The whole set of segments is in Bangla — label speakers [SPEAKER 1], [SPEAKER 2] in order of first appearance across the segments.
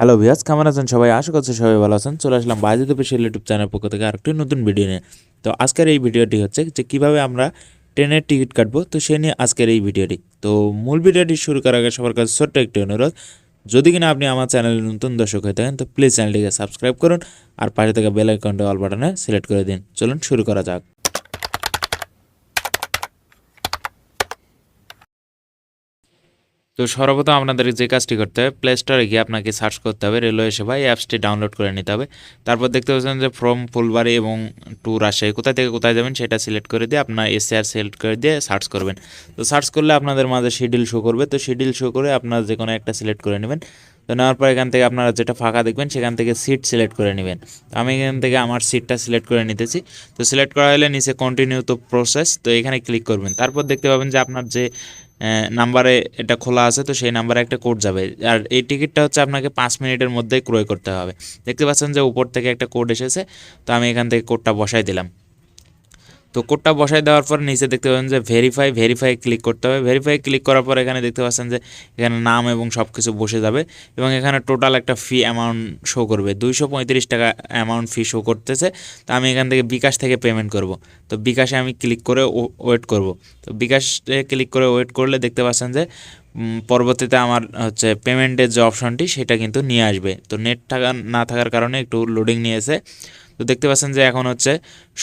[SPEAKER 1] হ্যালো ভিয়াস কেমন আছেন সবাই? আশা করছি সবাই ভালো আছেন। চলে আসলাম বাইজিত পেশিয়াল ইউটিউব চ্যানেল পক্ষ থেকে আরেকটি নতুন ভিডিও নিয়ে। তো আজকের এই ভিডিওটি হচ্ছে যে কীভাবে আমরা ট্রেনের টিকিট কাটবো, তো সে নিয়ে আজকের এই ভিডিওটি তো মূল ভিডিওটি শুরু করার আগে সবার কাছে ছোট্ট একটি অনুরোধ, যদি কিনা আপনি আমার চ্যানেলে নতুন দর্শক হয়ে থাকেন, তো প্লিজ চ্যানেলটিকে সাবস্ক্রাইব করুন আর পাশে থেকে বেল আইকনটা অল বাটনে সিলেক্ট করে দিন। চলুন শুরু করা যাক। তো সর্বপ্রথম আপনাদের যে কাজটি করতে হবে প্লে স্টোরে গিয়ে আপনাকে সার্চ করতে হবে রেলওয়ে সেবা এই অ্যাপসটি ডাউনলোড করে নিতে হবে। তারপর দেখতে পাচ্ছেন যে ফ্রম ফুলবাড়ি এবং টু রাজশাহী কোথা থেকে কোথায় যাবেন সেটা সিলেক্ট করে দিয়ে আপনার এসআর সিলেক্ট করে দিয়ে সার্চ করবেন। তো সার্চ করলে আপনাদের মাঝে শিডিউল শো করবে। তো শিডিউল শো করে আপনার যে কোনো একটা সিলেক্ট করে নেবেন। তো নেওয়ার পর এখান থেকে আপনারা যেটা ফাঁকা দেখবেন সেখান থেকে সিট সিলেক্ট করে নেবেন। তো আমি এখান থেকে আমার সিটটা সিলেক্ট করে নিতেছি। তো সিলেক্ট করা হলে নিচে কন্টিনিউ তো প্রসেস তো এখানে ক্লিক করবেন। তারপর দেখতে পাবেন যে আপনার যে নাম্বারে এটা খোলা আছে, তো সেই নাম্বারে একটা কোড যাবে। আর এই টিকিটটা হচ্ছে আপনাকে পাঁচ মিনিটের মধ্যেই ক্রয় করতে হবে। দেখতে পাচ্ছেন যে উপর থেকে একটা কোড এসেছে, তো আমি এখান থেকে কোডটা বসাই দিলাম। তো কোডটা বসাই দেওয়ার পর নিচে দেখতে পাবেন যে ভেরিফাই ভেরিফাই ক্লিক করতে হবে। ভেরিফাই ক্লিক করার পর এখানে দেখতে পাচ্ছেন যে এখানে নাম এবং সব কিছু বসে যাবে এবং এখানে টোটাল একটা ফি অ্যামাউন্ট শো করবে। দুইশো পঁয়ত্রিশ টাকা অ্যামাউন্ট ফি শো করতেছে। তো আমি এখান থেকে বিকাশ থেকে পেমেন্ট করব। তো বিকাশে আমি ক্লিক করে ওয়েট করব। তো বিকাশে ক্লিক করে ওয়েট করলে দেখতে পাচ্ছেন যে পরবর্তীতে আমার হচ্ছে পেমেন্টের যে অপশনটি সেটা কিন্তু নিয়ে আসবে। তো নেট থাকা, না থাকার কারণে একটু লোডিং নিয়েছে। তো দেখতে পাচ্ছেন যে এখন হচ্ছে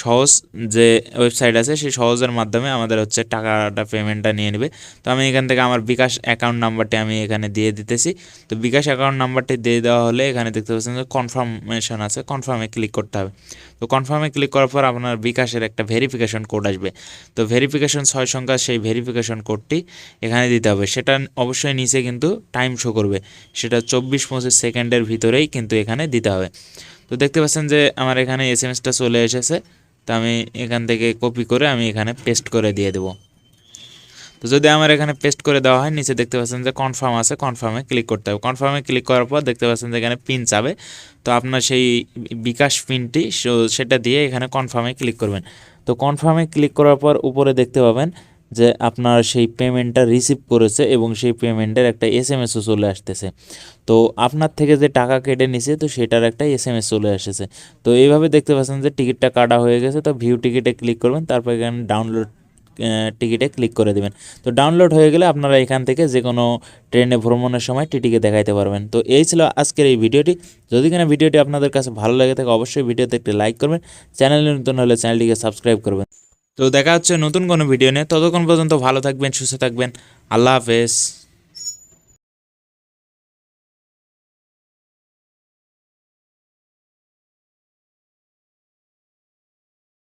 [SPEAKER 1] সহজ যে ওয়েবসাইট আছে, সেই সহজের মাধ্যমে আমাদের হচ্ছে টাকাটা পেমেন্টটা নিয়ে নেবে। তো আমি এখান থেকে আমার বিকাশ অ্যাকাউন্ট নাম্বারটি আমি এখানে দিয়ে দিতেছি। তো বিকাশ অ্যাকাউন্ট নাম্বারটি দিয়ে দেওয়া হলে এখানে দেখতে পাচ্ছেন যে কনফার্মেশন আছে কনফার্মে ক্লিক করতে হবে। তো কনফার্মে ক্লিক করার পর আপনার বিকাশের একটা ভেরিফিকেশন কোড আসবে। তো ভেরিফিকেশন ছয় সংখ্যা, সেই ভেরিফিকেশন কোডটি এখানে দিতে হবে। সেটা অবশ্যই নিচে কিন্তু টাইম শো করবে। সেটা চব্বিশ পঁচিশ সেকেন্ডের ভিতরেই কিন্তু এখানে দিতে হবে। তো দেখতে পাচ্ছেন যে আমার এখানে এস এম এসটা চলে এসেছে। তো আমি এখান থেকে কপি করে আমি এখানে পেস্ট করে দিয়ে দেবো। তো যদি আমার এখানে পেস্ট করে দেওয়া হয়, নিচে দেখতে পাচ্ছেন যে কনফার্ম আছে কনফার্মে ক্লিক করতে হবে। কনফার্মে ক্লিক করার পর দেখতে পাচ্ছেন যে এখানে পিন চাবে। তো আপনার সেই বিকাশ পিনটি সেটা দিয়ে এখানে কনফার্মে ক্লিক করবেন। তো কনফার্মে ক্লিক করার পর উপরে দেখতে পাবেন যে আপনার সেই পেমেন্টটা রিসিভ করেছে এবং সেই পেমেন্টের একটা এস এম এসও চলে আসতেছে। তো আপনার থেকে যে টাকা কেটে নিছে, তো সেটার একটা এস এম এস চলে এসেছে। তো এইভাবে দেখতে পাচ্ছেন যে টিকিটটা কাটা হয়ে গেছে। তো ভিউ টিকিটে ক্লিক করবেন, তারপর এখানে ডাউনলোড টিকিটে ক্লিক করে দিবেন। তো ডাউনলোড হয়ে গেলে আপনারা এখান থেকে যে কোনো ট্রেনে ভ্রমণের সময় টিটিকে দেখাইতে পারবেন। তো এই ছিল আজকের এই ভিডিওটি। যদি কিনা ভিডিওটি আপনাদের কাছে ভালো লাগে থাকে, অবশ্যই ভিডিওতে একটি লাইক করবেন। চ্যানেলে নতুন হলে চ্যানেলটিকে সাবস্ক্রাইব করবেন। তো দেখা হচ্ছে নতুন কোনো ভিডিও নিয়ে। ততক্ষণ পর্যন্ত ভালো থাকবেন, সুস্থ থাকবেন। আল্লাহ হাফেজ।